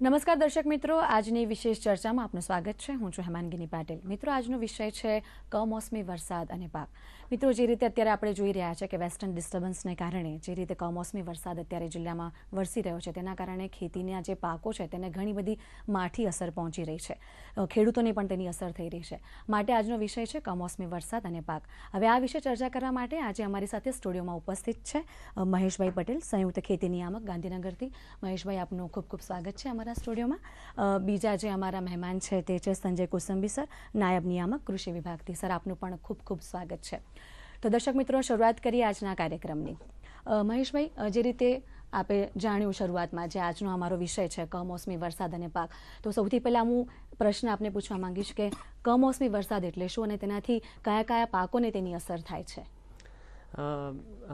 નમસ્કાર દર્શક મિત્રો, આજની વિશેષ ચર્ચામાં આપનું સ્વાગત છે. હું છું હેમાંગીની પાટીલ. મિત્રો, આજનો વિષય છે કમોસમી વરસાદ અને પાક. મિત્રો, જે રીતે અત્યારે આપણે જોઈ રહ્યા છે કે વેસ્ટર્ન ડિસ્ટર્બન્સને કારણે જે રીતે કમોસમી વરસાદ અત્યારે જિલ્લામાં વરસી રહ્યો છે, તેના કારણે ખેતીના જે પાકો છે, તેને ઘણી બધી માઠી અસર પહોંચી રહી છે. ખેડૂતોને પણ તેની અસર થઈ રહી છે. માટે આજનો વિષય છે કમોસમી વરસાદ અને પાક. હવે આ વિશે ચર્ચા કરવા માટે આજે અમારી સાથે સ્ટુડિયોમાં ઉપસ્થિત છે મહેશભાઈ પટેલ, સંયુક્ત ખેતી નિયામક ગાંધીનગરથી. મહેશભાઈ, આપનું ખૂબ ખૂબ સ્વાગત છે અમારા સ્ટુડિયોમાં. બીજા જે અમારા મહેમાન છે તે છે સંજય કુસંબી સર, નાયબ નિયામક કૃષિ વિભાગથી. સર, આપનું પણ ખૂબ ખૂબ સ્વાગત છે. તો દર્શક મિત્રો, શરૂઆત કરીએ આજના કાર્યક્રમની. મહેશભાઈ જે રીતે આપે જાણ્યું શરૂઆતમાં જે આજનો અમારો વિષય છે, કમોસમી વરસાદ અને પાક. તો સૌથી પહેલાં હું પ્રશ્ન આપને પૂછવા માંગીશ કે કમોસમી વરસાદ એટલે શું અને તેનાથી કયા કયા પાકોને તેની અસર થાય છે?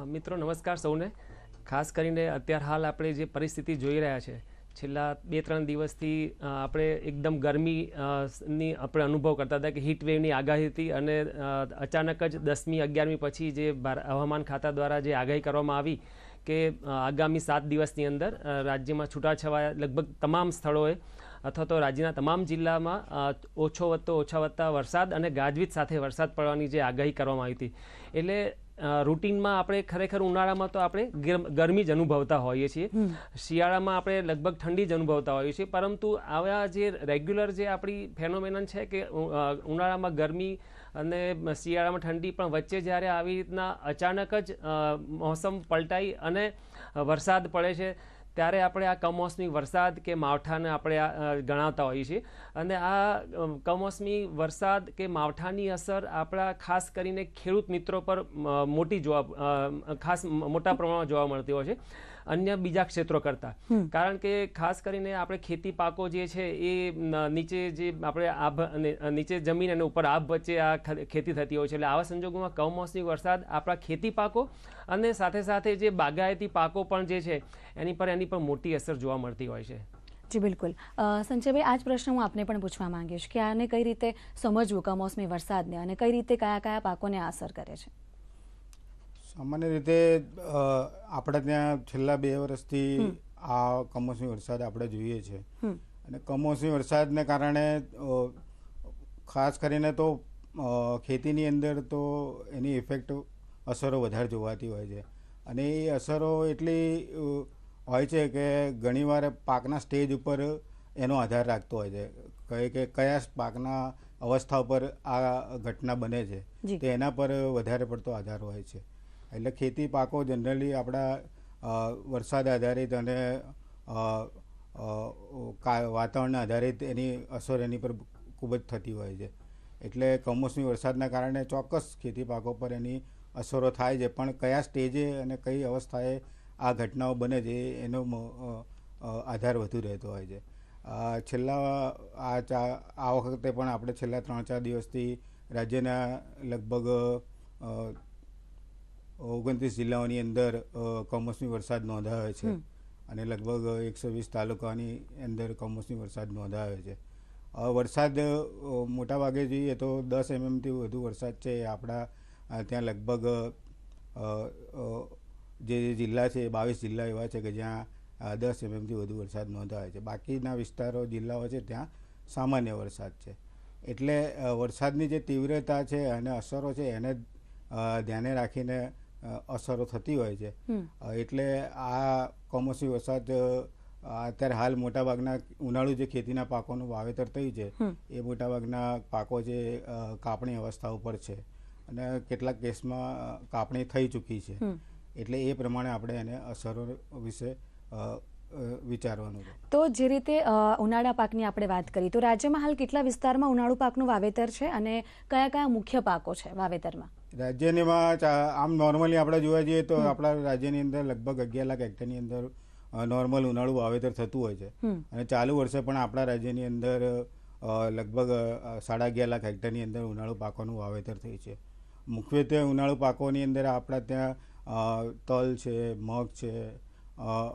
મિત્રો, નમસ્કાર સૌને. ખાસ કરીને અત્યાર હાલ આપણે જે પરિસ્થિતિ જોઈ રહ્યા છે છેલ્લા બે ત્રણ દિવસથી આપણે એકદમ ગરમી ની આપણે અનુભવ કરતા હતા કે હીટ આગાહી હતી અને અચાનક જ દસમી, અગિયારમી પછી જે હવામાન ખાતા દ્વારા જે આગાહી કરવામાં આવી કે આગામી સાત દિવસની અંદર રાજ્યમાં છૂટાછવાયા લગભગ તમામ સ્થળોએ અથવા તો રાજ્યના તમામ જિલ્લામાં ઓછો વધતો, ઓછા વધતા વરસાદ અને ગાજવીજ સાથે વરસાદ પડવાની જે આગાહી કરવામાં આવી હતી. એટલે રૂટીનમાં આપણે ખરેખર ઉનાળામાં તો આપણે ગરમ- જ અનુભવતા હોઈએ છીએ. શિયાળામાં આપણે લગભગ ઠંડી જ અનુભવતા હોઈએ છીએ. પરંતુ આવા જે રેગ્યુલર જે આપણી ફેનોમેનન છે કે ઉનાળામાં ગરમી અને શિયાળામાં ઠંડી પણ વચ્ચે જ્યારે આવી રીતના અચાનક જ મોસમ પલટાઈ અને વરસાદ પડે છે ત્યારે આપણે આ કમોસમી વરસાદ કે માવઠાને આપણે ગણાવતા હોઈએ છીએ. અને આ કમોસમી વરસાદ કે માવઠાની અસર આપણા ખાસ કરીને ખેડૂત મિત્રો પર મોટી જોવા ખાસ મોટા પ્રમાણમાં જોવા મળતી હોય છે. અન્ય બીજા ક્ષેત્રો કરતાં. કારણ કે ખાસ કરીને આપણે ખેતી પાકો જે છે એ નીચે જે આપણે આભ અને નીચે જમીન અને ઉપર આભ વચ્ચે આ ખેતી થતી હોય છે. એટલે આવા સંજોગોમાં કમોસમી વરસાદ આપણા ખેતી પાકો અને સાથે સાથે જે બાગાયતી પાકો પણ જે છે એની પર એની પર મોટી અસર જોવા મળતી હોય છે. જી બિલકુલ. સંજયભાઈ આ જ પ્રશ્ન હું આપને પણ પૂછવા માંગીશ કે આને કઈ રીતે સમજવું કમોસમી વરસાદને અને કઈ રીતે કયા કયા પાકોને અસર કરે છે? સામાન્ય રીતે આપણે ત્યાં છેલ્લા બે વર્ષથી આ કમોસમી વરસાદ આપણે જોઈએ છે. અને કમોસમી વરસાદને કારણે ખાસ કરીને તો ખેતીની અંદર તો એની ઇફેક્ટ અસરો વધારે જોવાતી હોય છે. અને એ અસરો એટલી હોય છે કે ઘણીવાર પાકના સ્ટેજ ઉપર એનો આધાર રાખતો હોય છે. કહે કે કયા પાકના અવસ્થા ઉપર આ ઘટના બને છે. તો એના પર વધારે પડતો આધાર હોય છે. એટલે ખેતી પાકો જનરલી આપણા વરસાદ આધારિત અને વાતાવરણના આધારિત એની અસર એની પર ખૂબ જ થતી હોય છે. એટલે કમોસમી વરસાદના કારણે ચોક્કસ ખેતી પાકો પર એની અસરો થાય છે. પણ કયા સ્ટેજે અને કઈ અવસ્થાએ આ ઘટનાઓ બને છે એનો આધાર વધુ રહેતો હોય છે. છેલ્લા, આ ચા, આ વખતે પણ આપણે છેલ્લા ત્રણ ચાર દિવસથી રાજ્યના લગભગ ઓગણત્રીસ જિલ્લાઓની અંદર કમોસમી વરસાદ નોંધાયો છે. અને લગભગ એકસો વીસ તાલુકાની અંદર કમોસમી વરસાદ નોંધાયો છે. વરસાદ મોટાભાગે જોઈએ તો દસ એમએમથી વધુ વરસાદ છે એ આપણા ત્યાં લગભગ જે જિલ્લા છે બાવીસ જિલ્લા એવા છે કે જ્યાં દસ એમએમથી વધુ વરસાદ નોંધાયો છે. બાકીના વિસ્તારો જિલ્લાઓ છે ત્યાં સામાન્ય વરસાદ છે. એટલે વરસાદની જે તીવ્રતા છે અને અસરો છે એને ધ્યાને રાખીને અસરો થતી હોય છે. એટલે આ કમોસમી વરસાદ અત્યારે હાલ મોટાભાગના ઉનાળુ જે ખેતીના પાકોનું વાવેતર થયું છે એ મોટાભાગના પાકો જે કાપણી અવસ્થા ઉપર છે. અને કેટલાક કેસમાં કાપણી થઈ ચૂકી છે. એટલે એ પ્રમાણે આપણે એને અસરો વિશે વિચારવાનું તો જે રીતે ઉનાળા પાકની આપણે વાત કરી તો રાજ્યમાં હાલ કેટલા વિસ્તારમાં ઉનાળુ પાકનું વાવેતર છે અને કયા કયા મુખ્ય પાકો છે વાવેતરમાં? રાજ્યનીમાં આમ નોર્મલી આપણે જોવા જઈએ તો આપણા રાજ્યની અંદર લગભગ અગિયાર લાખ હેક્ટરની અંદર નોર્મલ ઉનાળુ વાવેતર થતું હોય છે. અને ચાલુ વર્ષે પણ આપણા રાજ્યની અંદર લગભગ સાડા અગિયાર લાખ હેક્ટરની અંદર ઉનાળુ પાકોનું વાવેતર થયું છે. મુખ્યત્વે ઉનાળુ પાકોની અંદર આપણા ત્યાં તલ છે મગ છે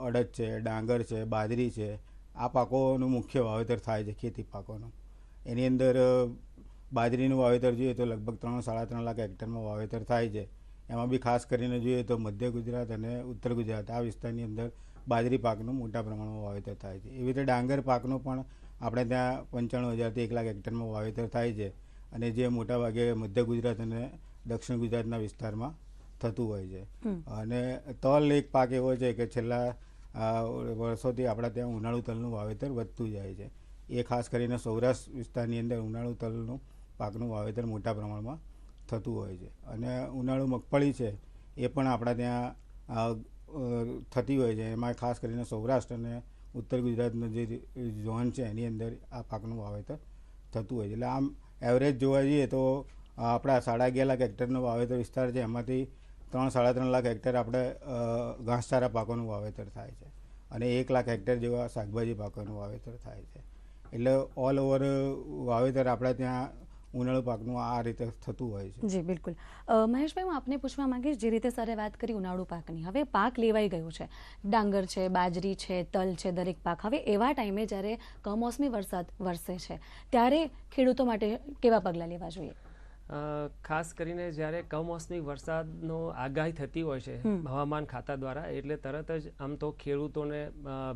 અડદ છે ડાંગર છે બાજરી છે. આ પાકોનું મુખ્ય વાવેતર થાય છે ખેતી પાકોનું. એની અંદર બાજરીનું વાવેતર જોઈએ તો લગભગ ત્રણ સાડા ત્રણ લાખ હેક્ટરમાં વાવેતર થાય છે. એમાં બી ખાસ કરીને જોઈએ તો મધ્ય ગુજરાત અને ઉત્તર ગુજરાત આ વિસ્તારની અંદર બાજરી પાકનું મોટા પ્રમાણમાં વાવેતર થાય છે. એવી રીતે ડાંગર પાકનું પણ આપણે ત્યાં પંચાણું હજારથી એક લાખ હેક્ટરમાં વાવેતર થાય છે અને જે મોટાભાગે મધ્ય ગુજરાત અને દક્ષિણ ગુજરાતના વિસ્તારમાં થતું હોય છે. અને તલ એક પાક એવો છે કે છેલ્લા વર્ષોથી આપણા ત્યાં ઉનાળુ તલનું વાવેતર વધતું જાય છે. એ ખાસ કરીને સૌરાષ્ટ્ર વિસ્તારની અંદર ઉનાળુ તલનું પાકનું વાવેતર મોટા પ્રમાણમાં થતું હોય છે. અને ઉનાળુ મગફળી છે, એ પણ આપણા ત્યાં થતી હોય છે. એમાં ખાસ કરીને સૌરાષ્ટ્ર અને ઉત્તર ગુજરાતનો જે ઝોન છે, એની અંદર આ પાકનું વાવેતર થતું હોય છે. એટલે આમ એવરેજ જોવા જઈએ તો આપણા સાડા અગિયાર લાખ હેક્ટરનો વાવેતર વિસ્તાર છે. એમાંથી ત્રણ, સાડા ત્રણ લાખ હેક્ટર આપણે ઘાસચારા પાકોનું વાવેતર થાય છે. અને એક લાખ હેક્ટર જેવા શાકભાજી પાકોનું વાવેતર થાય છે. એટલે ઓલ ઓવર વાવેતર આપણે ત્યાં ઉનાળુ પાકનું આ રીતે થતું હોય છે. જી બિલકુલ. મહેશભાઈ હું આપને પૂછવા માંગીશ જે રીતે સરે વાત કરી ઉનાળુ પાકની હવે પાક લેવાઈ ગયો છે. ડાંગર છે બાજરી છે તલ છે દરેક પાક. હવે એવા ટાઈમે જ્યારે કમોસમી વરસાદ વરસે છે ત્યારે ખેડૂતો માટે કેવા પગલાં લેવા જોઈએ? અ, ખાસ કરીને જ્યારે કમોસમી વરસાદનો આગાહી થતી હોય છે હવામાન ખાતા દ્વારા એટલે તરત જ આમ તો ખેડૂતોને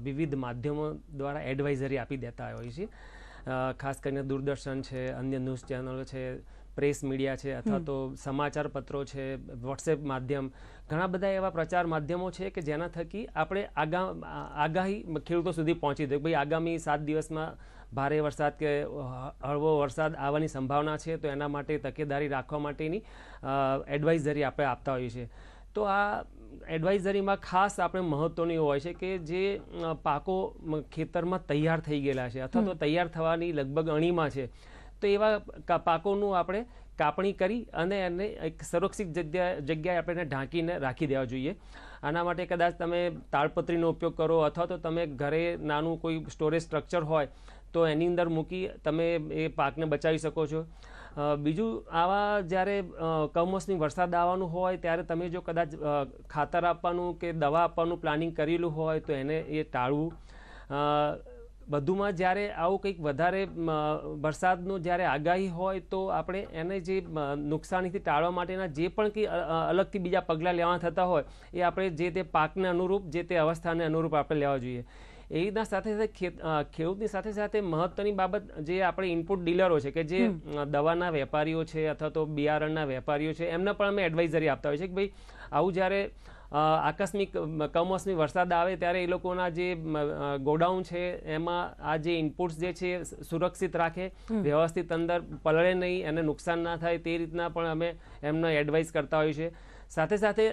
વિવિધ માધ્યમો દ્વારા એડવાઇઝરી આપી દેતા હોય છે. ખાસ કરીને દૂરદર્શન છે અન્ય ન્યૂઝ ચેનલો છે પ્રેસ મીડિયા છે અથવા તો સમાચાર પત્રો છે વોટ્સએપ માધ્યમ. ઘણા બધા એવા પ્રચાર માધ્યમો છે કે જેના થકી આપણે આગા આગાહી ખેડૂતો સુધી પહોંચી દે ભાઈ આગામી સાત દિવસમાં ભારે વરસાદ કે હળવો વરસાદ આવવાની સંભાવના છે તો એના માટે તકેદારી રાખવા માટેની એડવાઇઝરી આપણે આપતા હોઈએ છીએ. તો આ એડવાઇઝરીમાં ખાસ આપણે મહત્વની હોય છે કે જે પાકો ખેતરમાં તૈયાર થઈ ગયેલા છે અથવા તો તૈયાર થવાની લગભગ અણીમાં છે. તો એવા કા- પાકોનું આપણે કાપણી કરી અને એને એક સંરક્ષિત જગ્યા જગ્યાએ આપણે એને ઢાંકીને રાખી દેવા જોઈએ. આના માટે કદાચ તમે તાડપત્રીનો ઉપયોગ કરો અથવા તો તમે ઘરે નાનું કોઈ સ્ટોરેજ સ્ટ્રક્ચર હોય તો એની અંદર મૂકી તમે એ પાકને બચાવી શકો છો. બીજું આવા જ્યારે કમોસમી વરસાદ આવવાનું હોય ત્યારે તમે જો કદાચ ખાતર આપવાનું કે દવા આપવાનું પ્લાનિંગ કરેલું હોય તો એને એ ટાળવું. બધુંમાં જ્યારે આવું કંઈક વધારે વરસાદનું જ્યારે આગાહી હોય તો આપણે એને જે નુકસાનીથી ટાળવા માટેના જે પણ કંઈ અલગથી બીજા પગલાં લેવા થતા હોય, એ આપણે જે તે પાકને અનુરૂપ, જે તે અવસ્થાને અનુરૂપ આપણે લેવા જોઈએ. એ રીતના સાથે સાથે ખેત ખેડૂતની સાથે સાથે મહત્વની બાબત જે આપણે ઇનપુટ ડીલરો છે કે જે દવાના વેપારીઓ છે અથવા તો બિયારણના વેપારીઓ છે એમને પણ અમે એડવાઇઝરી આપતા હોય છે કે ભાઈ આવું જ્યારે આકસ્મિક કમોસમી વરસાદ આવે ત્યારે એ લોકોના જે ગોડાઉન છે એમાં આ જે ઇનપુટ્સ જે છે એ સુરક્ષિત રાખે વ્યવસ્થિત અંદર પલળે નહીં એને નુકસાન ના થાય તે રીતના પણ અમે એમને એડવાઇસ કરતા હોઈએ છીએ સાથે સાથે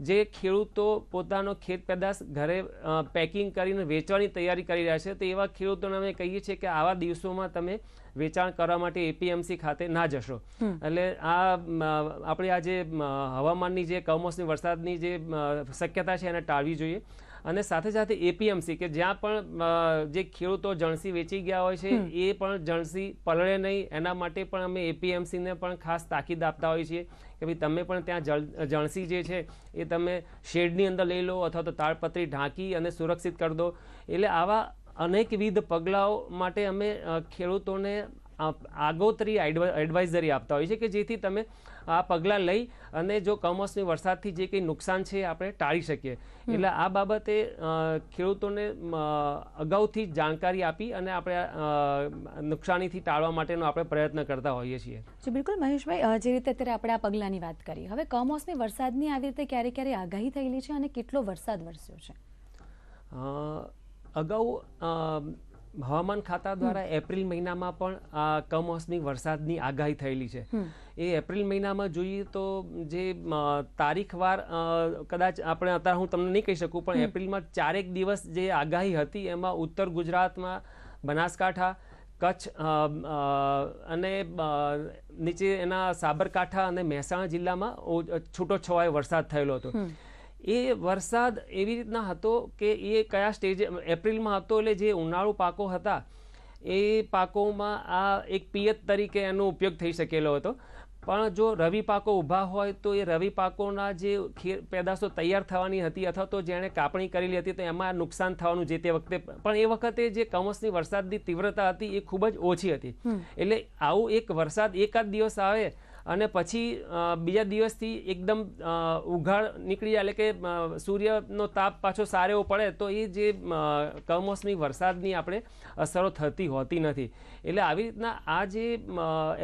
જે ખેડૂતો પોતાનો ખેત પેદાશ ઘરે પેકિંગ કરીને વેચવાની તૈયારી કરી રહ્યા છે તો એવા ખેડૂતોને અમે કહીએ છીએ કે આવા દિવસોમાં તમે વેચાણ કરવા માટે એપીએમસી ખાતે ના જશો. એટલે આ આપણે આ જે હવામાનની જે કમોસમી વરસાદની જે શક્યતા છે એને ટાળવી જોઈએ. અને સાથે સાથે એપીએમસી કે જ્યાં પણ જે ખેડૂતો જણસી વેચી ગયા હોય છે એ પણ જણસી પલળે નહીં. એના માટે પણ અમે એપીએમસીને પણ ખાસ તાકીદ આપતા હોઈએ છીએ કે ભાઈ તમે પણ ત્યાં જણસી જે છે એ તમે શેડની અંદર લઈ લો અથવા તો તાળપત્રી ઢાંકી અને સુરક્ષિત કરી દો. એટલે આવા અનેકવિધ પગલાઓ માટે અમે ખેડૂતોને આગોતરી એડવાઇઝરી આપતા હોઈએ છીએ કે જેથી તમે આ પગલાં લઈ અને જો કમોસમી વરસાદથી જે કંઈ નુકસાન છે આપણે ટાળી શકીએ. એટલે આ બાબતે ખેડૂતોને અગાઉથી જાણકારી આપી અને આપણે નુકસાનીથી ટાળવા માટેનો આપણે પ્રયત્ન કરતા હોઈએ છીએ. જી બિલકુલ. મહેશભાઈ જે રીતે અત્યારે આપણે આ પગલાંની વાત કરી હવે કમોસમી વરસાદની આવી રીતે ક્યારે ક્યારે આગાહી થયેલી છે અને કેટલો વરસાદ વરસ્યો છે? અગાઉ હવામાન ખાતા દ્વારા એપ્રિલ મહિનામાં પણ આ કમોસમી વરસાદની આગાહી થયેલી છે. એ એપ્રિલ મહિનામાં જોઈએ તો જે તારીખવાર કદાચ આપણે અત્યારે હું તમને નહીં કહી શકું પણ એપ્રિલમાં ચારેક દિવસ જે આગાહી હતી એમાં ઉત્તર ગુજરાતમાં બનાસકાંઠા કચ્છ અને નીચે એના સાબરકાંઠા અને મહેસાણા જિલ્લામાં છૂટો છવાયો વરસાદ થયેલો હતો. એ વરસાદ એવી રીતના હતો કે એ કયા સ્ટેજે એપ્રિલમાં હતો એટલે જે ઉનાળુ પાકો હતા એ પાકોમાં આ એક પિયત તરીકે એનો ઉપયોગ થઈ શકેલો હતો. પણ જો રવિ પાકો ઊભા હોય તો એ રવિ પાકોના જે ખે પેદાશો તૈયાર થવાની હતી અથવા તો જેણે કાપણી કરેલી હતી તો એમાં નુકસાન થવાનું જે તે વખતે પણ એ વખતે જે કમોસમી વરસાદની તીવ્રતા હતી એ ખૂબ જ ઓછી હતી. એટલે આવું એક વરસાદ એકાદ દિવસ આવે અને પછી બીજા દિવસથી એકદમ ઉઘાડ નીકળી જાય. એટલે કે સૂર્યનો તાપ પાછો સારો એવો પડે તો એ જે કમોસમી વરસાદની આપણે અસરો થતી હોતી નથી. એટલે આવી રીતના આ જે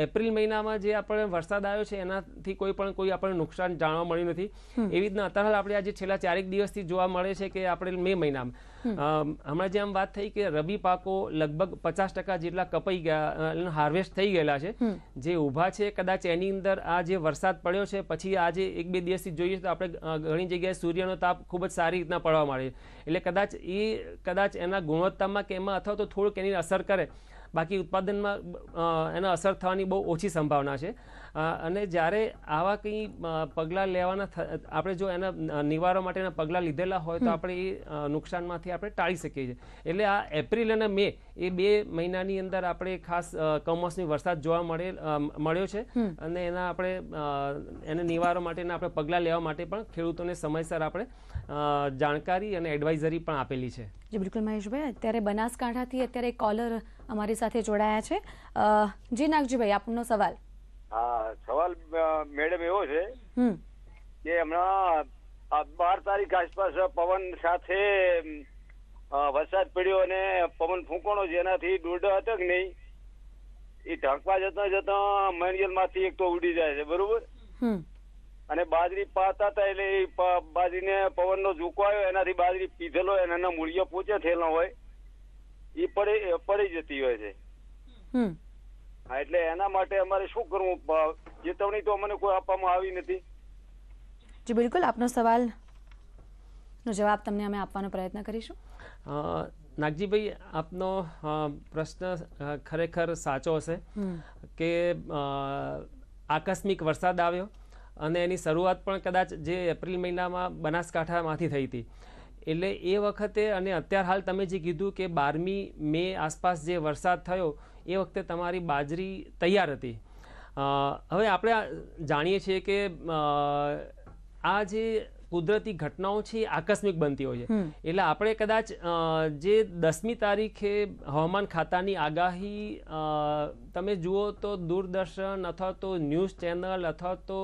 એપ્રિલ મહિનામાં જે આપણે વરસાદ આવ્યો છે એનાથી કોઈ પણ કોઈ આપણને નુકસાન જાણવા મળ્યું નથી. એવી રીતના અત્યારે આપણે આજે છેલ્લા ચારેક દિવસથી જોવા મળે છે કે આપણે મે મહિનામાં. હમણાં જેમ વાત થઈ કે રબી પાકો લગભગ પચાસ ટકા જેટલા કપાઈ ગયા હાર્વેસ્ટ થઈ ગયેલા છે. જે ઊભા છે કદાચ એની અંદર આ જે વરસાદ પડ્યો છે પછી આજે એક બે દિવસથી જોઈએ તો આપણે ઘણી જગ્યાએ સૂર્યનો તાપ ખૂબ જ સારી રીતના પડવા માંડે એટલે કદાચ એ કદાચ એના ગુણવત્તામાં કે એમાં અથવા તો થોડુંક એની અસર કરે. બાકી ઉત્પાદનમાં એના અસર થવાની બહુ ઓછી સંભાવના છે. અને જ્યારે આવા કંઈ પગલાં લેવાના આપણે જો એના નિવારવા માટેના પગલાં લીધેલા હોય તો આપણે એ નુકસાનમાંથી આપણે ટાળી શકીએ છીએ. એટલે આ એપ્રિલ અને મે એ બે મહિનાની અંદર આપણે ખાસ કમોસમી વરસાદ જોવા મળે મળ્યો છે. અને એના આપણે એને નિવારવા માટેના આપણે પગલાં લેવા માટે પણ ખેડૂતોને સમયસર આપણે જાણકારી અને એડવાઇઝરી પણ આપેલી છે. જી બિલકુલ મહેશભાઈ. અત્યારે બનાસકાંઠાથી અત્યારે કોલર અમારી સાથે જોડાયા છે. જી નાગજીભાઈ આપનો સવાલ. હા સવાલ મેડમ એવો છે કે હમણાં બાર તારીખ આસપાસ પવન સાથે વરસાદ પડ્યો અને પવન ફૂંકણો જેનાથી દોરડા હતો કે નહીં એ ઢાંકવા જતા જતા મેન્યુઅલમાંથી એક તો ઉડી જાય છે બરોબર? અને બાજરી પાતા હતા એટલે બાજરીને પવનનો ઝૂકો આવ્યો એનાથી બાજરી પીધેલો એના મૂળિયો પોચે થયેલા હોય. એ પડી પડી જતી હોય છે. હા એટલે એના માટે અમારે શું કરવું? ચેતવણી તો અમને કોઈ આપવામાં આવી નથી. જી બિલકુલ આપનો સવાલ નો જવાબ તમને અમે આપવાનો પ્રયત્ન કરીશું. નાગજીભાઈ આપનો પ્રશ્ન ખરેખર સાચો હશે કે અ, આકસ્મિક વરસાદ આવ્યો અને એની શરૂઆત પણ કદાચ જે એપ્રિલ મહિનામાં બનાસકાંઠામાંથી થઈ હતી. એટલે એ વખતે અને અત્યાર હાલ તમે જે કીધું કે બારમી મે આસપાસ જે વરસાદ થયો એ વખતે તમારી બાજરી તૈયાર હતી. હવે આપણે જાણીએ છીએ કે આ જે કુદરતી ઘટનાઓ છે એ આકસ્મિક બનતી હોય છે. એટલે આપણે કદાચ જે દસમી તારીખે હવામાન ખાતાની આગાહી તમે જુઓ તો દૂરદર્શન અથવા તો ન્યૂઝ ચેનલ અથવા તો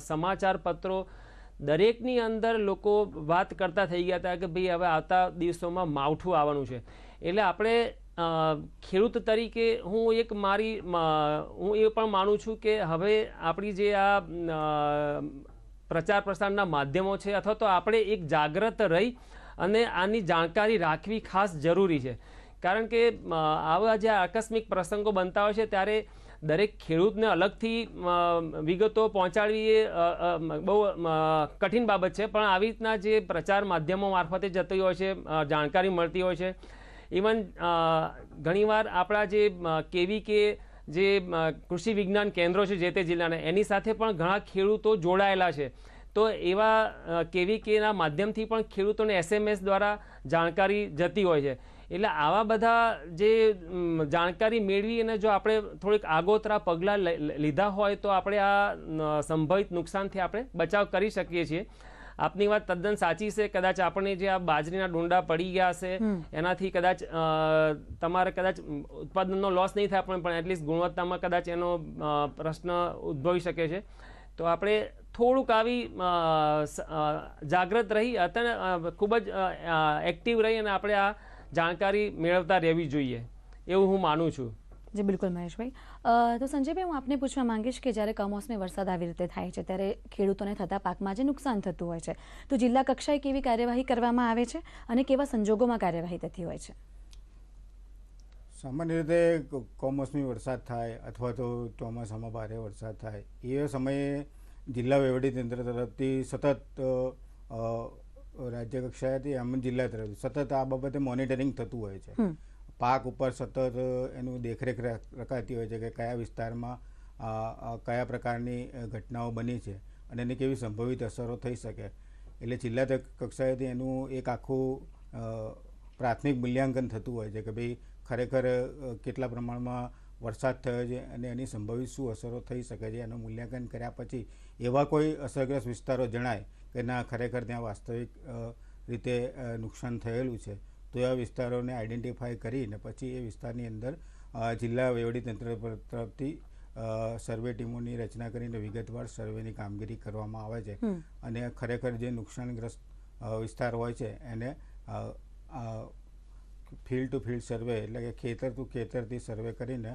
સમાચાર પત્રો દરેકની અંદર લોકો વાત કરતા થઈ ગયા હતા કે ભાઈ હવે આવતા દિવસોમાં માવઠું આવવાનું છે. એટલે આપણે ખેડૂત તરીકે હું એક મારી હું એ પણ માનું છું કે હવે આપણી જે આ પ્રચાર પ્રસારના માધ્યમો છે અથવા તો આપણે એક જાગ્રત રહી અને આની જાણકારી રાખવી ખાસ જરૂરી છે. કારણ કે આવા જે આકસ્મિક પ્રસંગો બનતા હોય છે ત્યારે દરેક ખેડૂતને અલગથી વિગતો પહોંચાડવી એ બહુ કઠિન બાબત છે. પણ આવી રીતના જે પ્રચાર માધ્યમો મારફતે જતી હોય છે જાણકારી મળતી હોય છે. ઇવન ઘણીવાર આપણા જે કેવી કે જે કૃષિ વિજ્ઞાન કેન્દ્રો છે જે તે જિલ્લાના, એની સાથે પણ ઘણા ખેડૂતો જોડાયેલા છે. તો એવા કેવી કેના માધ્યમથી પણ ખેડૂતોને એસએમએસ દ્વારા જાણકારી જતી હોય છે. એટલે આવા બધા જે જાણકારી મેળવી અને જો આપણે થોડીક આગોતરા પગલાં લીધા હોય તો આપણે આ સંભવિત નુકસાનથી આપણે બચાવ કરી શકીએ છીએ. આપની વાત તદ્દન સાચી છે. કદાચ આપણને જે આ બાજરીના ડુંડા પડી ગયા છે એનાથી કદાચ તમારે કદાચ ઉત્પાદનનો લોસ નહીં થાય પણ પણ એટલીસ્ટ ગુણવત્તામાં કદાચ એનો પ્રશ્ન ઉદ્ભવી શકે છે. તો આપણે થોડુંક આવી જાગૃત રહી અત્યારે ખૂબ જ એક્ટિવ રહી અને આપણે આ જાણકારી મેળવતા રહેવી જોઈએ એવું હું માનું છું. જી બિલકુલ મહેશભાઈ. તો સંજયભાઈ હું આપને પૂછવા માંગીશ કે જ્યારે કમોસમી વરસાદ આવી રીતે થાય છે ત્યારે ખેડૂતોને થતા પાકમાં જે નુકસાન થતું હોય છે તો જિલ્લા કક્ષાએ કેવી કાર્યવાહી કરવામાં આવે છે અને કેવા સંજોગોમાં કાર્યવાહી થતી હોય છે? સામાન્ય રીતે કમોસમી વરસાદ થાય અથવા તો ચોમાસામાં ભારે વરસાદ થાય એ સમયે જિલ્લા વહીવટીતંત્ર તરફથી સતત રાજ્ય કક્ષાએથી એમ જિલ્લા તરફ સતત આ બાબતે મોનિટરિંગ થતું હોય છે. પાક ઉપર સતત એનું દેખરેખ રખાતી હોય છે કે કયા વિસ્તારમાં કયા પ્રકારની ઘટનાઓ બની છે અને એની કેવી સંભવિત અસરો થઈ શકે. એટલે જિલ્લા કક્ષાએથી એનું એક આખું પ્રાથમિક મૂલ્યાંકન થતું હોય છે કે ભાઈ ખરેખર કેટલા પ્રમાણમાં વરસાદ થયો છે અને એની સંભવિત શું અસરો થઈ શકે છે એનું મૂલ્યાંકન કર્યા પછી એવા કોઈ અસરગ્રસ્ત વિસ્તારો જણાય કે ના ખરેખર ત્યાં વાસ્તવિક રીતે નુકસાન થયેલું છે. તો એવા વિસ્તારોને આઈડેન્ટિફાય કરીને પછી એ વિસ્તારની અંદર જિલ્લા વહીવટીતંત્ર તંત્ર તરફથી સર્વે ટીમોની રચના કરીને વિગતવાર સર્વેની કામગીરી કરવામાં આવે છે. અને ખરેખર જે નુકસાનગ્રસ્ત વિસ્તાર હોય છે એને ફિલ્ડ ટુ ફિલ્ડ સર્વે એટલે કે ખેતર ટુ ખેતરથી સર્વે કરીને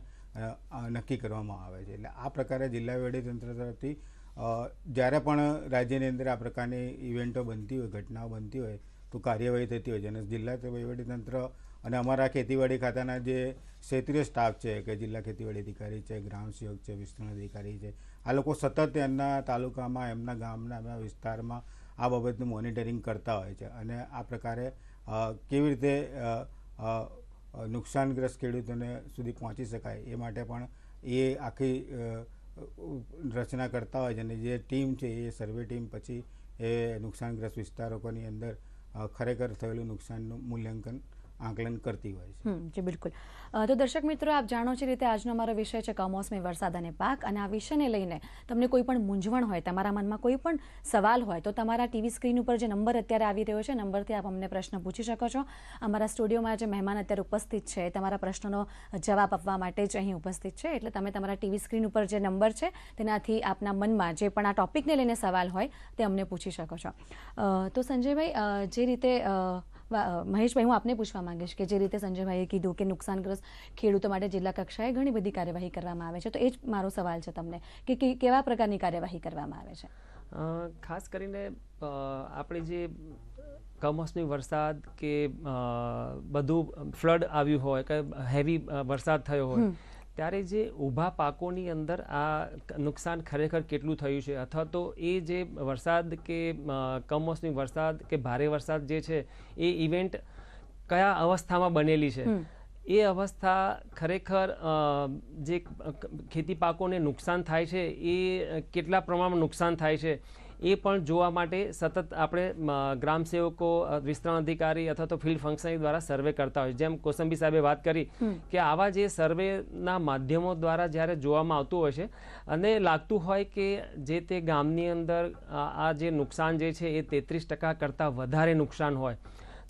નક્કી કરવામાં આવે છે. એટલે આ પ્રકારે જિલ્લા વહીવટીતંત્ર તરફથી જ્યારે પણ રાજ્યની અંદર આ પ્રકારની ઇવેન્ટો બનતી હોય, ઘટનાઓ બનતી હોય, તો કાર્યવાહી થતી હોય છે. અને જિલ્લા વહીવટીતંત્ર અને અમારા ખેતીવાડી ખાતાના જે ક્ષેત્રીય સ્ટાફ છે, કે જિલ્લા ખેતીવાડી અધિકારી છે, ગ્રામ સેવક છે, વિસ્તરણ અધિકારી છે, આ લોકો સતત એમના તાલુકામાં, એમના ગામના, એમના વિસ્તારમાં આ બાબતનું મોનિટરિંગ કરતા હોય છે. અને આ પ્રકારે કેવી રીતે નુકસાનગ્રસ્ત ખેડૂતોને સુધી પહોંચી શકાય એ માટે પણ એ આખી રચના કરતા હોય છે અને જે ટીમ છે એ સર્વે ટીમ પછી એ નુકસાનગ્રસ્ત વિસ્તારોની અંદર ખરેખર થયેલું નુકસાનનું મૂલ્યાંકન આંકલન કરતી હોય છે. જી, બિલકુલ. તો દર્શક મિત્રો, આપ જાણો છો રીતે આજનો અમારો વિષય છે કમોસમી વરસાદ અને પાક. અને આ વિષયને લઈને તમને કોઈ પણ મૂંઝવણ હોય, તમારા મનમાં કોઈ પણ સવાલ હોય, તો તમારા ટીવી સ્ક્રીન ઉપર જે નંબર અત્યારે આવી રહ્યો છે, નંબરથી આપ અમને પ્રશ્ન પૂછી શકો છો. અમારા સ્ટુડિયોમાં જે મહેમાન અત્યારે ઉપસ્થિત છે તમારા પ્રશ્નોનો જવાબ આપવા માટે જ અહીં ઉપસ્થિત છે. એટલે તમે તમારા ટીવી સ્ક્રીન ઉપર જે નંબર છે, તેનાથી આપના મનમાં જે પણ આ ટોપિકને લઈને સવાલ હોય, તે અમને પૂછી શકો છો. તો સંજયભાઈ જે રીતે મહેશભાઈ હું આપને પૂછવા માંગીશ કે જે રીતે સંજયભાઈએ કીધું કે નુકસાનગ્રસ્ત ખેડૂતો માટે જિલ્લા કક્ષાએ ઘણી બધી કાર્યવાહી કરવામાં આવે છે તો એ જ મારો સવાલ છે તમને કે કેવા પ્રકારની કાર્યવાહી કરવામાં આવે છે? ખાસ કરીને આપણે જે કમોસમી વરસાદ કે બધું ફ્લડ આવ્યું હોય કે હેવી વરસાદ થયો હોય ત્યારે જે ઊભા પાકોની અંદર આ નુકસાન ખરેખર કેટલું થયું છે? અથવા તો એ જે વરસાદ કે કમોસમી વરસાદ કે ભારે વરસાદ જે છે એ ઇવેન્ટ કયા અવસ્થામાં બનેલી છે? એ અવસ્થા ખરેખર જે ખેતી પાકોને નુકસાન થાય છે એ કેટલા પ્રમાણમાં નુકસાન થાય છે? એ પણ જોવા માટે સતત આપણે ગ્રામસેવકો ગ્રામ સેવકો વિસ્તરણ અધિકારી અથવા તો ફિલ્ડ ફંક્શનરી દ્વારા સર્વે કરતા હોય. જેમ કોસંબી સાહેબે વાત કરી કે આવા જે સર્વેના માધ્યમો દ્વારા જ્યારે જોવામાં આવતું હોય છે અને લાગતું હોય કે જે તે ગામની અંદર આ આ જે નુકસાન જે છે એ તેત્રીસ ટકા કરતાં વધારે નુકસાન હોય.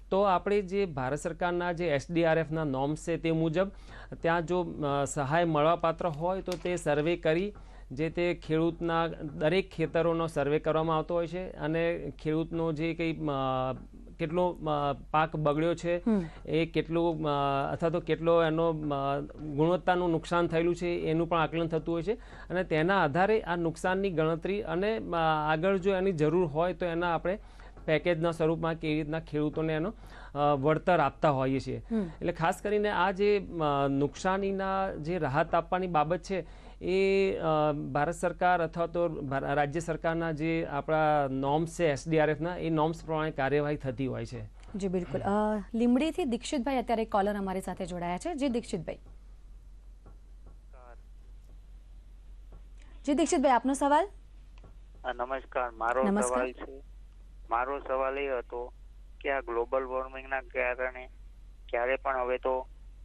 તો આપણે જે ભારત સરકારના જે એસડીઆરએફના નોર્મ્સ છે તે મુજબ ત્યાં જો સહાય મળવાપાત્ર હોય તો તે સર્વે કરી જે તે ખેડૂતના દરેક ખેતરોનો સર્વે કરવામાં આવતો હોય છે અને ખેડૂતનો જે કંઈ કેટલો પાક બગડ્યો છે એ કેટલું અથવા તો કેટલો એનો ગુણવત્તાનું નુકસાન થયેલું છે એનું પણ આકલન થતું હોય છે. અને તેના આધારે આ નુકસાનની ગણતરી અને આગળ જો એની જરૂર હોય તો એના આપણે પેકેજના સ્વરૂપમાં કેવી રીતના ખેડૂતોને એનો વળતર આપતા હોઈએ છીએ. એટલે ખાસ કરીને આ જે નુકસાનીના જે રાહત આપવાની બાબત છે એ ભારત સરકાર અથવા તો રાજ્ય સરકારના જે આપણા નોર્મ્સ છે એસડીઆરએફના એ નોર્મ્સ પ્રમાણે કાર્યવાહી થતી હોય છે. જી બિલકુલ. લીમડીથી દીક્ષિતભાઈ અત્યારે કોલર અમારી સાથે જોડાયા છે. જે દીક્ષિતભાઈ. જી દીક્ષિતભાઈ આપનો સવાલ? નમસ્કાર. મારો સવાલ છે. મારો સવાલ એ હતો કે આ ગ્લોબલ વોર્મિંગના કારણે ક્યારે પણ હવે તો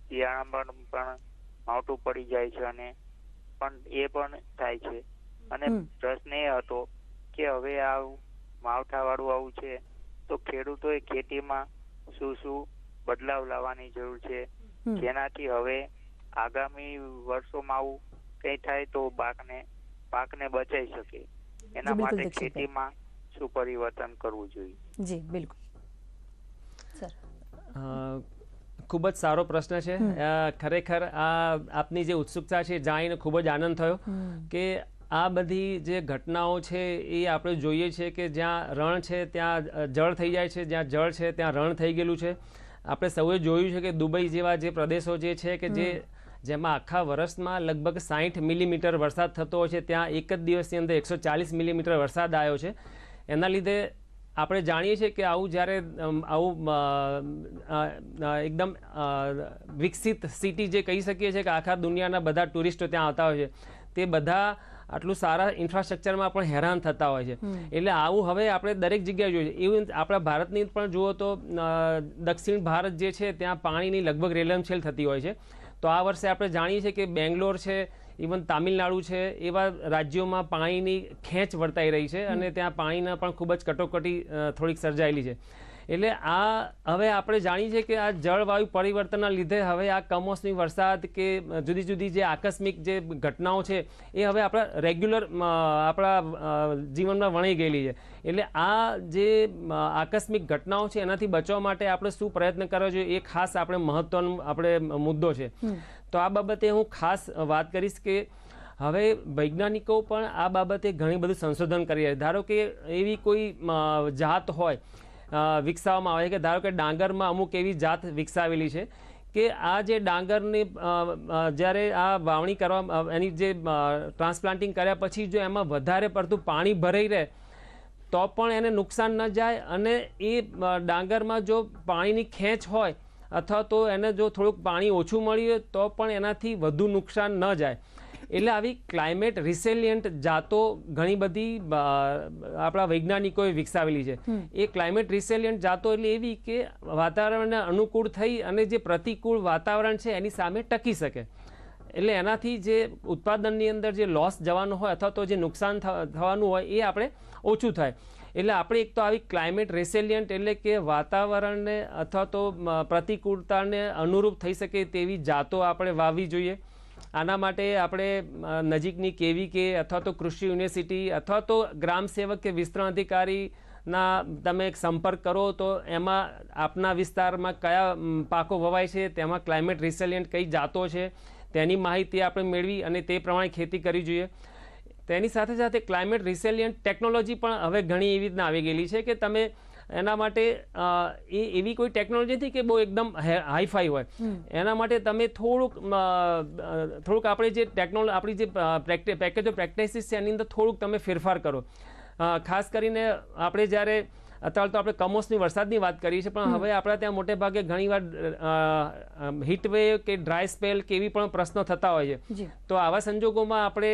શિયાળામાં પણ માવઠું પડી જાય છે અને પણ એ પણ થાય છે. અને પ્રશ્ન એ હતો કે હવે આ માવઠા વાળું આવું છે તો ખેડૂતોએ ખેતીમાં શું શું બદલાવ લાવવાની જરૂર છે? જેનાથી હવે આગામી વર્ષોમાં આવું કઈ થાય તો પાકને પાકને બચાવી શકે. એના માટે ખેતીમાં શું પરિવર્તન કરવું જોઈએ. જી બિલકુલ. સર. ખૂબ જ સારો પ્રશ્ન છે. ખરેખર આ આપની જે ઉત્સુકતા છે જાણીને ખૂબ જ આનંદ થયો કે આ બધી જે ઘટનાઓ છે એ આપણે જોઈએ છે કે જ્યાં રણ છે ત્યાં જળ થઈ જાય છે જ્યાં જળ છે ત્યાં રણ થઈ ગયેલું છે. આપણે સૌએ જોયું છે કે દુબઈ જેવા જે પ્રદેશો જે છે કે જે જેમાં આખા વર્ષમાં લગભગ સાહીઠ મિલીમીટર વરસાદ થતો હોય છે ત્યાં એક જ દિવસની અંદર એકસો ચાલીસ મિલીમીટર વરસાદ આવ્યો છે. એના લીધે આપણે જાણીએ છીએ કે આવું જ્યારે આવું એકદમ વિકસિત સિટી જે કહી શકીએ છીએ કે આખા દુનિયાના બધા ટુરિસ્ટો ત્યાં આવતા હોય છે તે બધા આટલું સારા ઇન્ફ્રાસ્ટ્રક્ચરમાં પણ હેરાન થતા હોય છે. એટલે આવું હવે આપણે દરેક જગ્યાએ જોઈએ. એવું આપણા ભારતની પણ જુઓ તો દક્ષિણ ભારત જે છે ત્યાં પાણીની લગભગ રેલમછેલ થતી હોય છે. તો આ વર્ષે આપણે જાણીએ છીએ કે બેંગ્લોર છે ઇવન તામિલનાડુ છે એવા રાજ્યોમાં પાણીની ખેંચ વર્તાઈ રહી છે અને ત્યાં પાણીના પણ ખૂબ જ કટોકટી થોડીક સર્જાયેલી છે. એટલે આ હવે આપણે જાણીએ છીએ કે આ જળવાયુ પરિવર્તનના લીધે હવે આ કમોસમી વરસાદ કે જુદી જુદી જે આકસ્મિક જે ઘટનાઓ છે એ હવે આપણા રેગ્યુલર આપણા જીવનમાં વણી ગયેલી છે. એટલે આ જે આકસ્મિક ઘટનાઓ છે એનાથી બચવા માટે આપણે શું પ્રયત્ન કરવો જોઈએ એ ખાસ આપણે મહત્વનો આપણે મુદ્દો છે. તો આ બાબતે હું ખાસ વાત કરીશ કે હવે વૈજ્ઞાનિકો પણ આ બાબતે ઘણી બધું સંશોધન કરી રહ્યા છે. ધારો કે એવી કોઈ જાત હોય વિકસાવવામાં આવે કે ધારો કે ડાંગરમાં અમુક એવી જાત વિકસાવેલી છે કે આ જે ડાંગરની જ્યારે આ વાવણી કરવા એની જે ટ્રાન્સપ્લાન્ટિંગ કર્યા પછી જો એમાં વધારે પડતું પાણી ભરાઈ રહે, તો પણ એને નુકસાન ન જાય અને એ ડાંગરમાં જો પાણીની ખેંચ હોય અથવા તો એને જો થોડુંક પાણી ઓછું મળ્યું હોય તો પણ એનાથી વધુ નુકસાન ન જાય. એટલે આવી ક્લાઇમેટ રિસેલિયન્ટ જાતો ઘણી બધી આપણા વૈજ્ઞાનિકોએ વિકસાવેલી છે. એ ક્લાઇમેટ રિસેલિયન્ટ જાતો એટલે એવી કે વાતાવરણને અનુકૂળ થઈ અને જે પ્રતિકૂળ વાતાવરણ છે એની સામે ટકી શકે. એટલે એનાથી જે ઉત્પાદનની અંદર જે લોસ જવાનું હોય અથવા તો જે નુકસાન થવાનું હોય એ આપણે ઓછું થાય. એટલે આપણે એક તો આવી ક્લાઇમેટ રેસેલિયન્ટ એટલે કે વાતાવરણને અથવા તો પ્રતિકૂળતાને અનુરૂપ થઈ શકે તેવી જાતો આપણે વાવવી જોઈએ. આના માટે આપણે નજીકની કેવી કે અથવા તો કૃષિ યુનિવર્સિટી અથવા તો ગ્રામ સેવક કે વિસ્તરણ અધિકારીના તમે સંપર્ક કરો તો એમાં આપના વિસ્તારમાં કયા પાકો વવાય છે, તેમાં ક્લાઇમેટ રિસેલિયન્ટ કઈ જાતો છે, તેની માહિતી આપણે મેળવી અને તે પ્રમાણે ખેતી કરવી જોઈએ. તેની સાથે સાથે ક્લાઇમેટ રિસેલિયન્ટ ટેકનોલોજી પણ હવે ઘણી એવી રીતના આવી ગયેલી છે કે તમે એના માટે એ એવી કોઈ ટેકનોલોજી નથી કે બહુ એકદમ હાઈફાઈ હોય? એના માટે તમે થોડુંક થોડુંક આપણે જે ટેકનોલોજી આપણી જે પેકેજ ઓફ પ્રેક્ટિસિસ છે એની અંદર થોડુંક તમે ફેરફાર કરો. ખાસ કરીને આપણે જ્યારે અત્યારે તો આપણે કમોસમી વરસાદની વાત કરીએ છીએ પણ હવે આપણા ત્યાં મોટે ભાગે ઘણીવાર હીટવેવ કે ડ્રાય સ્પેલ કે એવી પણ પ્રશ્નો થતા હોય છે. તો આવા સંજોગોમાં આપણે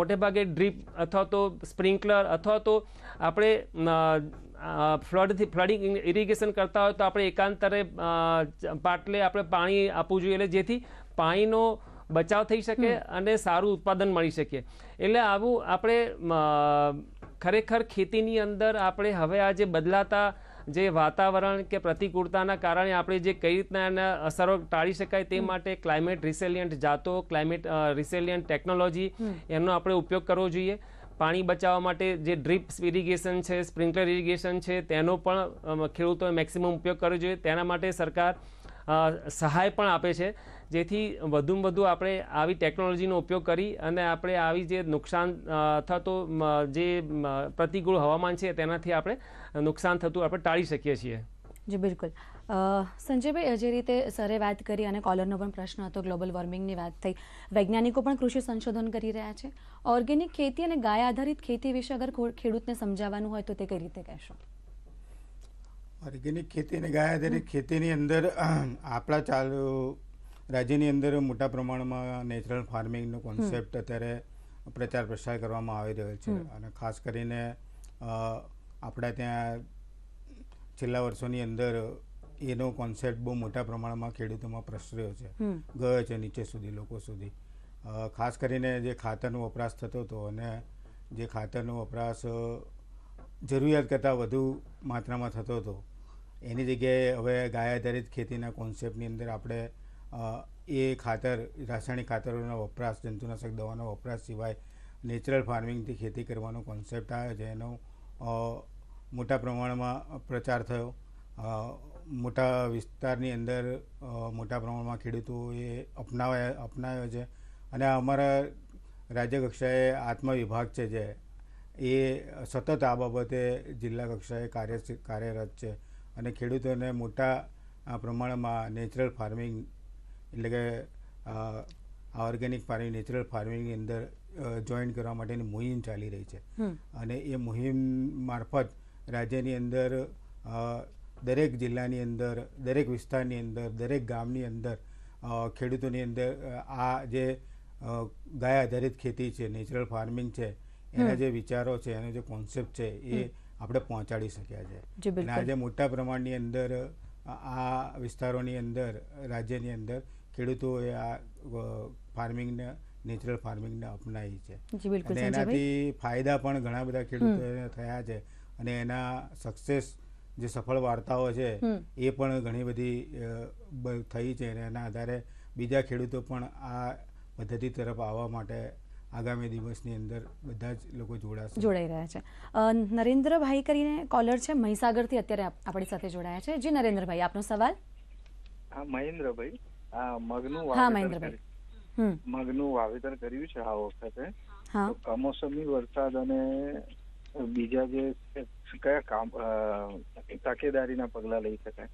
મોટે ભાગે ડ્રીપ અથવા તો સ્પ્રિંકલર અથવા તો આપણે ફ્લડથી ફ્લડિંગ ઇરિગેશન કરતા હોય તો આપણે એકાંતરે પાટલે આપણે પાણી આપવું જોઈએ. એટલે જેથી પાણીનો બચાવ થઈ શકે અને સારું ઉત્પાદન મળી શકે. એટલે આવું આપણે ખરેખર ખેતીની અંદર આપણે હવે આ જે બદલાતા જે વાતાવરણ કે પ્રતિકૂળતાના કારણે આપણે જે કઈ રીતના એના અસરો ટાળી શકાય તે માટે ક્લાઇમેટ રિસેલિયન્ટ જાતો ક્લાઇમેટ રિસેલિયન્ટ ટેકનોલોજી એનો આપણે ઉપયોગ કરવો જોઈએ. પાણી બચાવવા માટે જે ડ્રીપ ઇરિગેશન છે સ્પ્રિંકલર ઇરિગેશન છે તેનો પણ ખેડૂતોએ મેક્સિમમ ઉપયોગ કરવો જોઈએ. તેના માટે સરકાર સહાય પણ આપે છે. જેથી વધુમાં વધુ આપણે આવી ટેકનોલોજીનો ઉપયોગ કરી અને આપણે આવી જે નુકસાન અ, અથવા તો જે પ્રતિકૂળ હવામાન છે તેનાથી આપણે નુકસાન થતું આપણે ટાળી શકીએ છીએ. જી બિલકુલ. સંજયભાઈ જે રીતે સરે વાત કરી અને કોલરનો પણ પ્રશ્ન હતો ગ્લોબલ વોર્મિંગની વાત થઈ વૈજ્ઞાનિકો પણ કૃષિ સંશોધન કરી રહ્યા છે. ઓર્ગેનિક ખેતી અને ગાય આધારિત ખેતી વિશે અગર ખેડૂતને સમજાવવાનું હોય તો તે કઈ રીતે કહેશો? ઓર્ગેનિક ખેતી અને ગાય આધારિત ખેતીની અંદર આપણા ચાલુ રાજ્યની અંદર મોટા પ્રમાણમાં નેચરલ ફાર્મિંગનો કોન્સેપ્ટ અત્યારે પ્રચાર પ્રસાર કરવામાં આવી રહ્યો છે. અને ખાસ કરીને આપણા ત્યાં છેલ્લા વર્ષોની અંદર એનો કોન્સેપ્ટ બહુ મોટા પ્રમાણમાં ખેડૂતોમાં પ્રસર્યો છે. ગયો છે નીચે સુધી લોકો સુધી. ખાસ કરીને જે ખાતરનો વપરાશ થતો હતો અને જે ખાતરનો વપરાશ જરૂરિયાત કરતાં વધુ માત્રામાં થતો હતો. એની જગ્યાએ હવે ગાય આધારિત ખેતીના કોન્સેપ્ટની અંદર આપણે એ ખાતર રાસાયણિક ખાતરોનો વપરાશ જંતુનાશક દવાનો વપરાશ સિવાય નેચરલ ફાર્મિંગથી ખેતી કરવાનો કોન્સેપ્ટ આવ્યો છે. એનો મોટા પ્રમાણમાં પ્રચાર થયો. મોટા વિસ્તારની અંદર મોટા પ્રમાણમાં ખેડૂતોએ અપનાવ્યા અપનાવ્યો છે. અને અમારા રાજ્ય કક્ષાએ આત્મવિભાગ છે જે એ સતત આ બાબતે જિલ્લા કક્ષાએ કાર્ય કાર્યરત છે. અને ખેડૂતોને મોટા પ્રમાણમાં નેચરલ ફાર્મિંગ એટલે કે ઓર્ગેનિક ફાર્મિંગ નેચરલ ફાર્મિંગની અંદર જોઈન કરવા માટેની મુહિમ ચાલી રહી છે. અને એ મુહિમ મારફત રાજ્યની અંદર દરેક જિલ્લાની અંદર દરેક વિસ્તારની અંદર દરેક ગામની અંદર ખેડૂતોની અંદર આ જે ગાય આધારિત ખેતી છે નેચરલ ફાર્મિંગ છે એના જે વિચારો છે એનો જે કોન્સેપ્ટ છે એ આપણે પહોંચાડી શક્યા છે. અને આજે મોટા પ્રમાણની અંદર આ- વિસ્તારોની અંદર રાજ્યની અંદર ખેડૂતોએ આ ફાર્મિંગને નેચરલ ફાર્મિંગને અપનાવી છે. અને એનાથી ફાયદા પણ ઘણા બધા ખેડૂતોને થયા છે. અને એના સક્સેસ જે સફળ વાર્તાઓ છે એ પણ ઘણી બધી થઈ છે અને એના આધારે બીજા ખેડૂતો પણ આ પદ્ધતિ તરફ આવવા માટે આગામી દિવસની અંદર બધા જ લોકો જોડાશે. જોડાઈ રહ્યા છે. નરેન્દ્રભાઈ કરીને કોલર છે મહીસાગરથી અત્યારે આપણી સાથે જોડાયા છે. જી નરેન્દ્રભાઈ આપનો સવાલ? હા મહેન્દ્રભાઈ આ મગનું હા વાવેતર મહેન્દ્રભાઈ. મગનું વાવેતર કર્યું છે આ વખતે. કમોસમી વરસાદ અને બીજા જે કયા કામ તકેદારીના પગલા લઈ શકાય?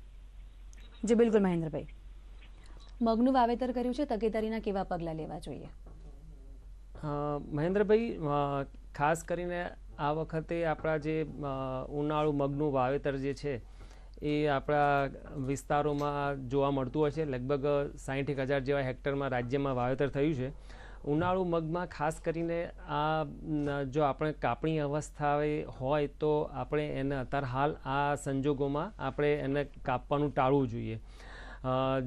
જી બિલકુલ મહેન્દ્રભાઈ. મગનું વાવેતર કર્યું છે તકેદારીના કેવા પગલાં લેવા જોઈએ? મહેન્દ્રભાઈ ખાસ કરીને આ વખતે આપણા જે ઉનાળું ઉનાળુ મગનું વાવેતર જે છે એ આપણા વિસ્તારોમાં જોવા મળતું હોય છે. લગભગ સાહીઠ હજાર જેવા હેક્ટરમાં રાજ્યમાં વાવેતર થયું છે. ઉનાળુ મગમાં ખાસ કરીને આ જો આપણે કાપણી અવસ્થા હોય તો આપણે એને અત્યારે હાલ આ સંજોગોમાં આપણે એને કાપવાનું ટાળવું જોઈએ.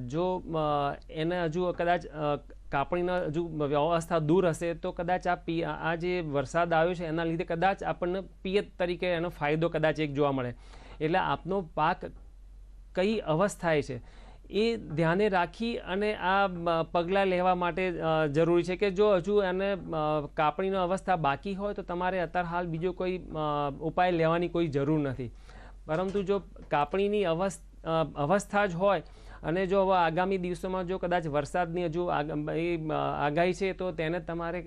જો એને હજુ કદાચ કાપણીના હજુ વ્યવસ્થા દૂર હશે તો કદાચ આ પી, આ જે વરસાદ આવ્યો છે એના લીધે કદાચ આપણને પિયત તરીકે એનો ફાયદો કદાચ એક જોવા મળે. એટલે આપનો પાક કઈ અવસ્થાએ છે? એ ધ્યાને રાખી અને આ પગલાં લેવા માટે જરૂરી છે કે જો હજુ એને કાપણીનો અવસ્થા બાકી હોય તો તમારે અત્યાર હાલ બીજો કોઈ ઉપાય લેવાની કોઈ જરૂર નથી. પરંતુ જો કાપણીની અવસ્થ જ હોય અને જો આગામી દિવસોમાં જો કદાચ વરસાદની હજુ આગાહી છે તો તેને તમારે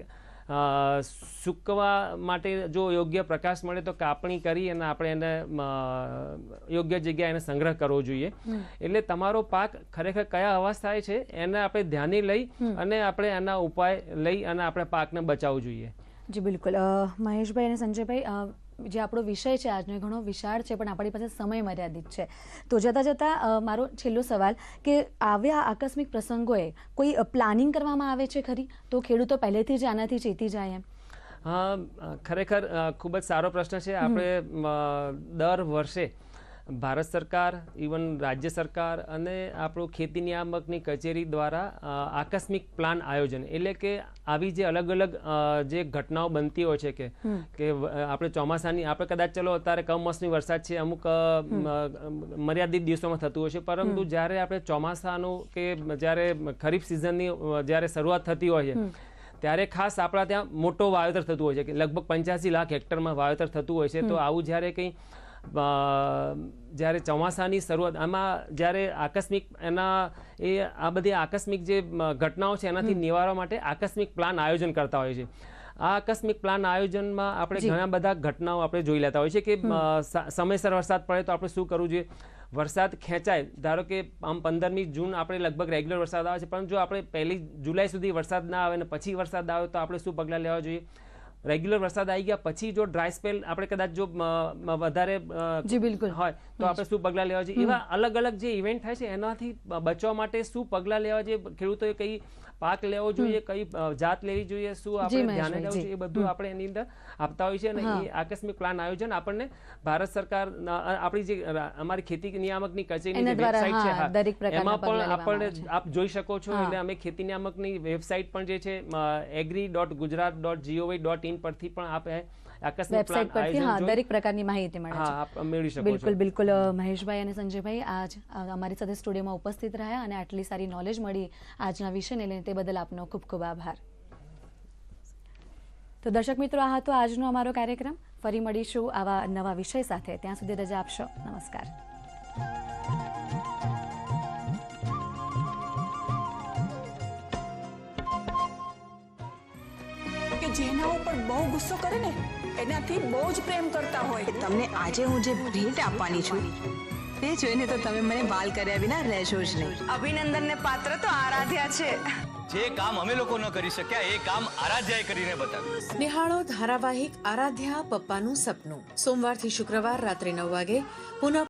સૂકવા માટે જો યોગ્ય પ્રકાશ મળે તો કાપણી કરી અને આપણે એને યોગ્ય જગ્યાએ એને સંગ્રહ કરવો જોઈએ. એટલે તમારો પાક ખરેખર કયા અવસ્થાએ છે એને આપણે ધ્યાને લઈ અને આપણે એના ઉપાય લઈ અને આપણે પાકને બચાવવું જોઈએ. જી બિલકુલ. મહેશભાઈ અને સંજયભાઈ જે આપણો વિષય છે આજનો ઘણો વિશાળ છે પણ આપણી પાસે સમય મર્યાદિત છે. તો જતાં જતાં મારો છેલ્લો સવાલ કે આવ્યા આકસ્મિક પ્રસંગોએ કોઈ પ્લાનિંગ કરવામાં આવે છે ખરી? તો ખેડૂતો પહેલેથી જ આનાથી ચેતી જાય એમ. ખરેખર ખૂબ જ સારો પ્રશ્ન છે. આપણે દર વર્ષે ભારત સરકાર ઇવન રાજ્ય સરકાર અને આપણું ખેતી નિયામકની કચેરી દ્વારા આકસ્મિક પ્લાન આયોજન. એટલે કે આવી જે અલગ અલગ જે ઘટનાઓ બનતી હોય છે કે કે આપણે ચોમાસાની આપણે કદાચ ચલો અત્યારે કમોસમી વરસાદ છે અમુક મર્યાદિત દિવસોમાં થતું હોય છે પરંતુ જ્યારે આપણે ચોમાસાનું કે જ્યારે ખરીફ સિઝનની જ્યારે શરૂઆત થતી હોય છે ત્યારે ખાસ આપણા ત્યાં મોટો વાવેતર થતું હોય છે કે લગભગ પંચ્યાસી લાખ હેક્ટરમાં વાવેતર થતું હોય છે તો આવું જ્યારે કંઈ જ્યારે ચોમાસાની શરૂઆત આમાં જ્યારે આકસ્મિક એના એ આ બધી આકસ્મિક જે ઘટનાઓ છે એનાથી નિવારવા માટે આકસ્મિક પ્લાન આયોજન કરતા હોય છે. આ આકસ્મિક પ્લાન આયોજનમાં આપણે ઘણા બધા ઘટનાઓ આપણે જોઈ લેતા હોય છે કે સમયસર વરસાદ પડે તો આપણે શું કરવું જોઈએ? વરસાદ ખેંચાય. ધારો કે આમ પંદરમી જૂન આપણે લગભગ રેગ્યુલર વરસાદ આવે છે પણ જો આપણે પહેલી જુલાઈ સુધી વરસાદ ના આવે ને પછી વરસાદ આવે તો આપણે શું પગલાં લેવા જોઈએ? રેગ્યુલર વરસાદ આવી ગયા પછી જો ડ્રાય સ્પેલ આપણે કદાચ જો વધારે જી બિલકુલ. હોય તો આપણે શું પગલાં લેવા જોઈએ? એવા અલગ અલગ જે ઇવેન્ટ થાય છે એનાથી બચવા માટે શું પગલાં લેવા જોઈએ? ખેડૂતોએ કઈ પાક લેવો જોઈએ કઈ જાત લેવી જોઈએ શું આપણે ધ્યાને લેવું. જોઈએ એ બધું આપણે એની અંદર આપતા હોય છે અને એ આકસ્મિક પ્લાન આયોજન આપણને ભારત સરકાર આપણી જે અમારી ખેતી નિયામકની કચેરીની કચેરી વેબસાઇટ છે એમાં પણ આપણને આપ જોઈ શકો છો. એટલે અમે ખેતી નિયામકની વેબસાઇટ પણ જે છે agri dot Gujarat dot G O V dot in પરથી પણ આપ આકસ્મિક વેબસાઇટ પરથી હા દરેક પ્રકારની માહિતી મળે છે. આપ મેળવી શકો બિલકુલ બિલકુલ મહેશભાઈ અને સંજયભાઈ આજ અમારી સાથે સ્ટુડિયોમાં ઉપસ્થિત રહ્યા અને આટલી સારી નોલેજ મળી આજના વિષયને લઈને તે બદલ આપનો ખૂબ ખૂબ આભાર. તો દર્શક મિત્રો આ હતો આજનો અમારો કાર્યક્રમ. ફરી મળીશું આવા નવા વિષય સાથે. ત્યાં સુધી રજા આપશો. નમસ્કાર. જેના ઉપર બહુ ગુસ્સો કરે ને એનાથી બહુ જ પ્રેમ કરતા હોય. તમને આજે હું જે ભેટ આપવાની છું તે જોઈને તો તમે મને બાલ કર્યા વિના રહેશો જ નહીં. અભિનંદનને પાત્ર તો આરાધ્યા છે. જે કામ અમે લોકો ન કરી શક્યા એ કામ આરાધ્યાએ કરીને બતાવ્યું. નિહાળો ધારાવાહિક આરાધ્યા પપ્પાનું સપનું. સોમવારથી શુક્રવાર રાત્રે નવ વાગે પુનઃ